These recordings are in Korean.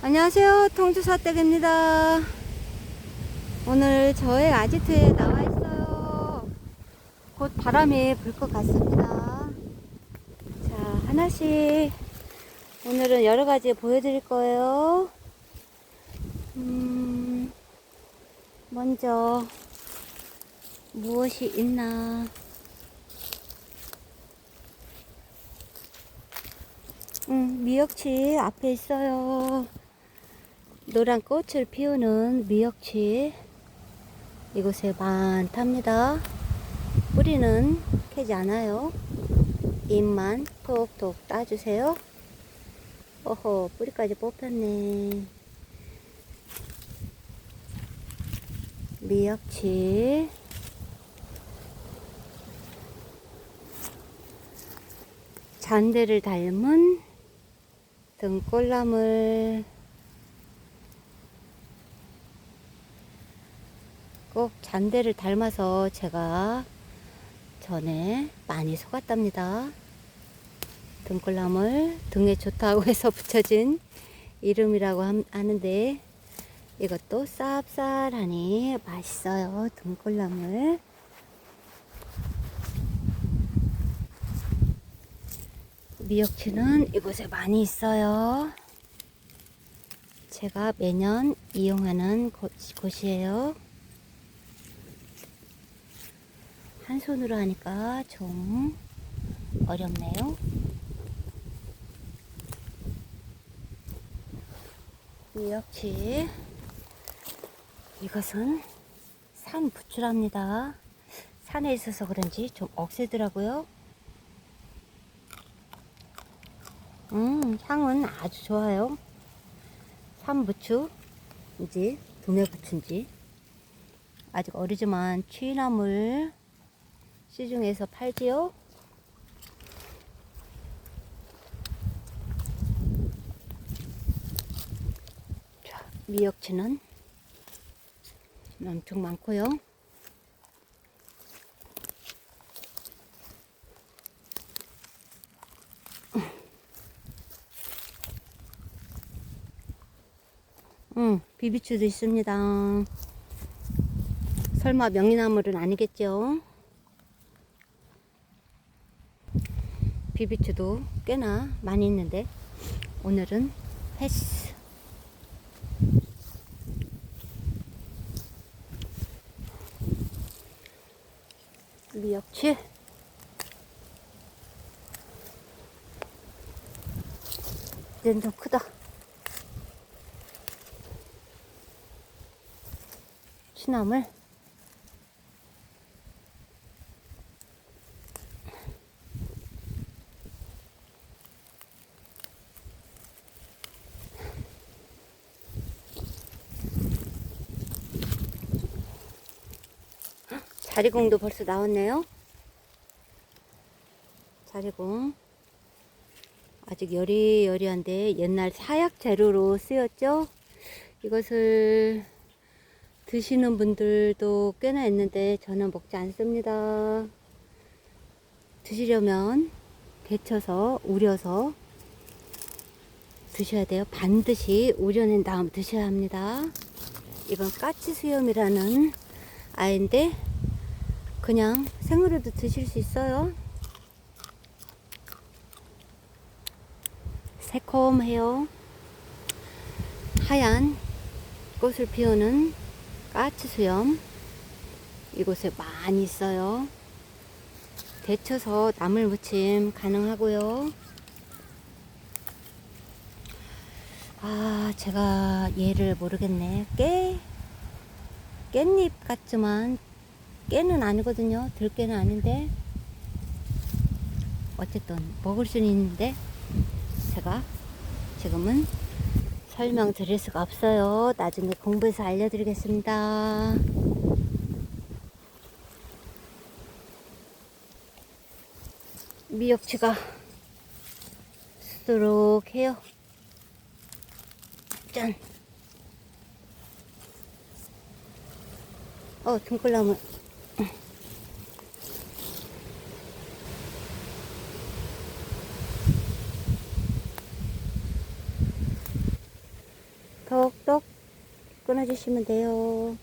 안녕하세요. 통주사댁입니다. 오늘 저의 아지트에 나와 있어요. 곧 바람이 불 것 같습니다. 자, 하나씩 오늘은 여러 가지 보여드릴 거예요. 음, 먼저 무엇이 있나? 음, 미역치 앞에 있어요. 노란 꽃을 피우는 미역치 이곳에 많답니다. 뿌리는 캐지 않아요. 잎만 톡톡 따주세요. 어허, 뿌리까지 뽑혔네. 미역치. 잔대를 닮은 등골나물 꼭 잔대를 닮아서 제가 전에 많이 속았답니다. 등골나물 등에 좋다고 해서 붙여진 이름이라고 함- 하는데 이것도 쌉쌀하니 맛있어요. 등골나물. 미역치는 이곳에 많이 있어요. 제가 매년 이용하는 곳, 곳이에요. 한 손으로 하니까 좀 어렵네요. 미역치. 이것은 산 부추랍니다. 산에 있어서 그런지 좀 억세더라고요. 음, 향은 아주 좋아요. 산부추인지 두뇌부추인지 아직 어리지만 취나물 시중에서 팔지요. 자, 미역치는 엄청 많고요. 응, 비비추도 있습니다. 설마 명이나물은 아니겠죠? 비비추도 꽤나 많이 있는데 오늘은 패스. 미역치. 얘는 좀 크다. 취나물. 자리공도 벌써 나왔네요. 자리공. 아직 여리여리한데 옛날 사약 재료로 쓰였죠. 이것을 드시는 분들도 꽤나 있는데 저는 먹지 않습니다. 드시려면 데쳐서 우려서 드셔야 돼요. 반드시 우려낸 다음 드셔야 합니다. 이건 까치 수염이라는 아이인데 그냥 생으로도 드실 수 있어요. 새콤해요. 하얀 꽃을 피우는 까치 수염 이곳에 많이 있어요. 데쳐서 나물 무침 가능하고요. 아, 제가 얘를 모르겠네. 깨, 깻잎 같지만 깨는 아니거든요. 들깨는 아닌데. 어쨌든 먹을 수는 있는데 제가 지금은 설명 드릴 수가 없어요. 나중에 공부해서 알려드리겠습니다. 미역치가 수두룩해요. 짠. 어, 등골나물. 끊어주시면 돼요.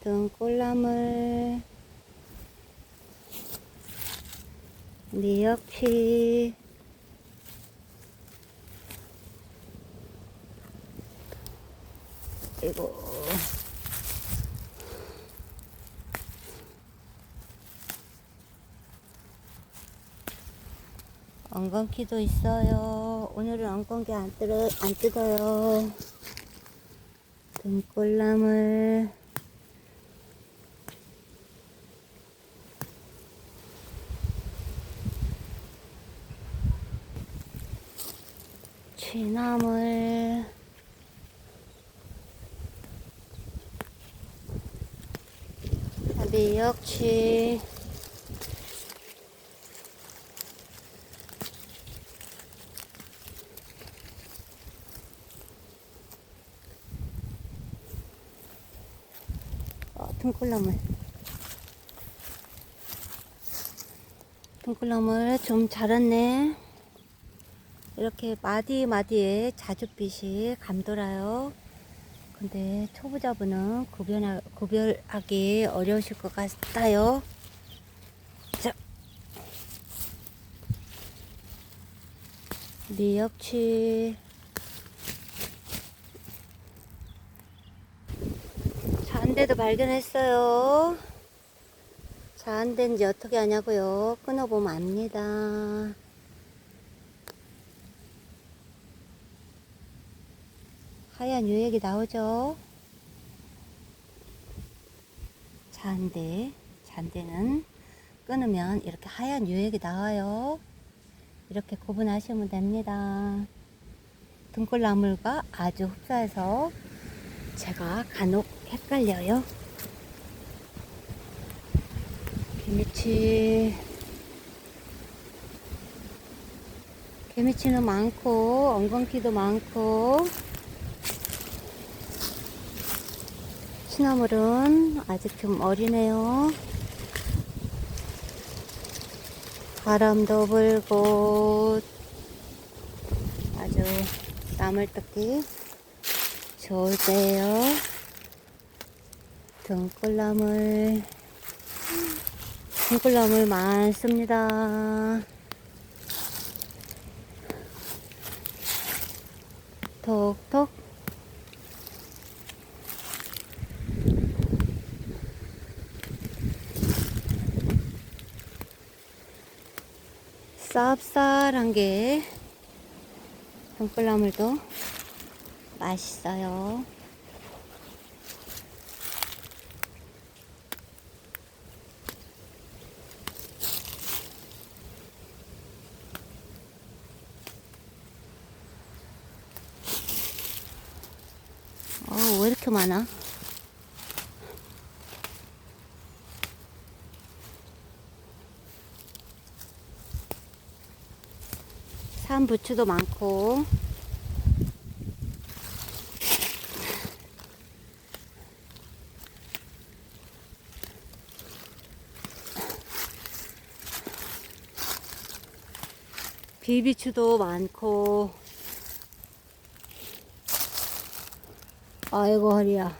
등골나물, 미역치, 이거 엉겅퀴도 있어요. 오늘은 엉겅퀴 안안 뜯어요. 등골나물. 취나물. 미역치. 어, 등골나물. 등골나물 좀 자랐네. 이렇게 마디마디에 자줏빛이 감돌아요. 근데 초보자분은 구별하, 구별하기 어려우실 것 같아요. 자. 미역치. 잔대도 발견했어요. 잔대인지 어떻게 하냐고요. 끊어보면 압니다. 하얀 유액이 나오죠. 잔대, 잔대는 끊으면 이렇게 하얀 유액이 나와요. 이렇게 구분하시면 됩니다. 등골나물과 아주 흡사해서 제가 간혹 헷갈려요. 개미치. 개미치는 많고, 엉겅퀴도 많고, 시나물은 아직 좀 어리네요. 바람도 불고, 아주 나물 뜯기 좋을 때예요. 등골나물, 등골나물 많습니다. 톡톡. 쌉쌀한 게 등골나물도 맛있어요. 어, 왜 이렇게 많아? 산 부추도 많고. 비비추도 많고. 아이고 허리야.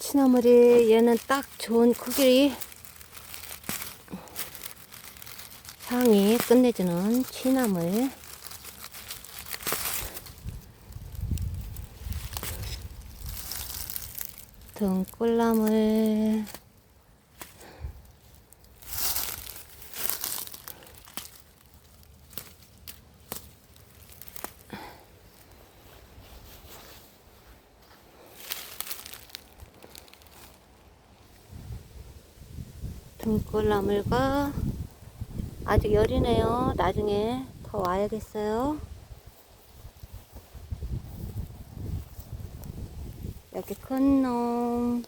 치나물이 얘는 딱 좋은 크기 향이 끝내주는 취나물. 등골나물. 등골나물과 아직 열이네요. 나중에 더 와야겠어요. 이렇게 큰 놈.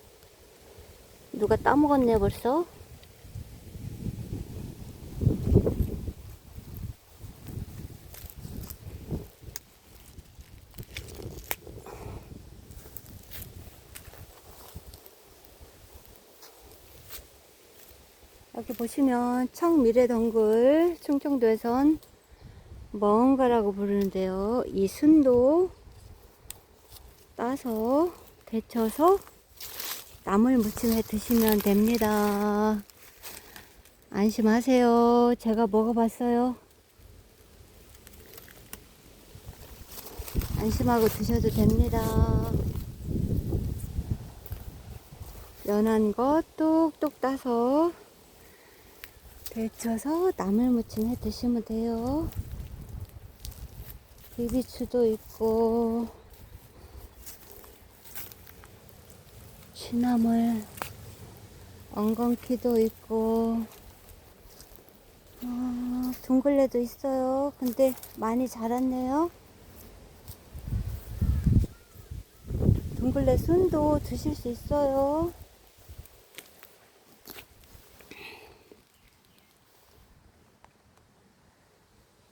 누가 따먹었네 벌써? 여기 보시면 청미래덩굴 충청도에선 뭔가라고 부르는데요. 이 순도 따서 데쳐서 나물 무침해 드시면 됩니다. 안심하세요. 제가 먹어봤어요. 안심하고 드셔도 됩니다. 연한 거 뚝뚝 따서 데쳐서 나물 무침 해 드시면 돼요. 비비추도 있고 취나물 엉겅퀴도 있고 아, 둥글레도 있어요. 근데 많이 자랐네요. 둥글레 순도 드실 수 있어요.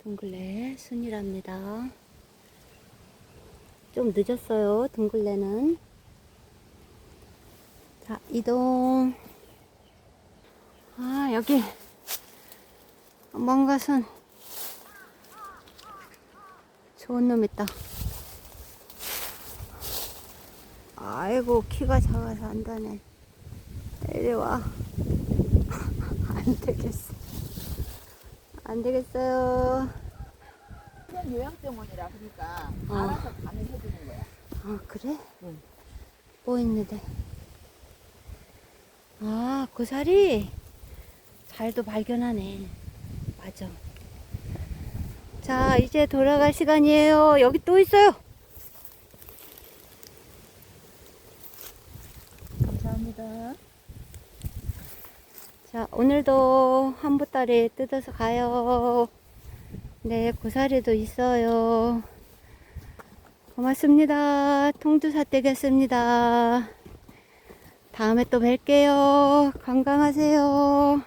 둥글레 순이랍니다. 좀 늦었어요. 둥글레는. 자, 이동. 아, 여기. 뭔가 순. 좋은 놈 있다. 아이고, 키가 작아서 안 다네. 이리 와. 안 되겠어. 안 되겠어요. 그냥 요양병원이라 그러니까 어. 알아서 간을 해주는 거야. 아, 그래? 응. 뭐 있는데? 아, 고사리? 잘도 발견하네. 맞아. 자, 이제 돌아갈 시간이에요. 여기 또 있어요. 감사합니다. 자, 오늘도 한보따리 뜯어서 가요. 네, 고사리도 있어요. 고맙습니다. 통두사떼겠습니다. 다음에 또 뵐게요. 건강하세요.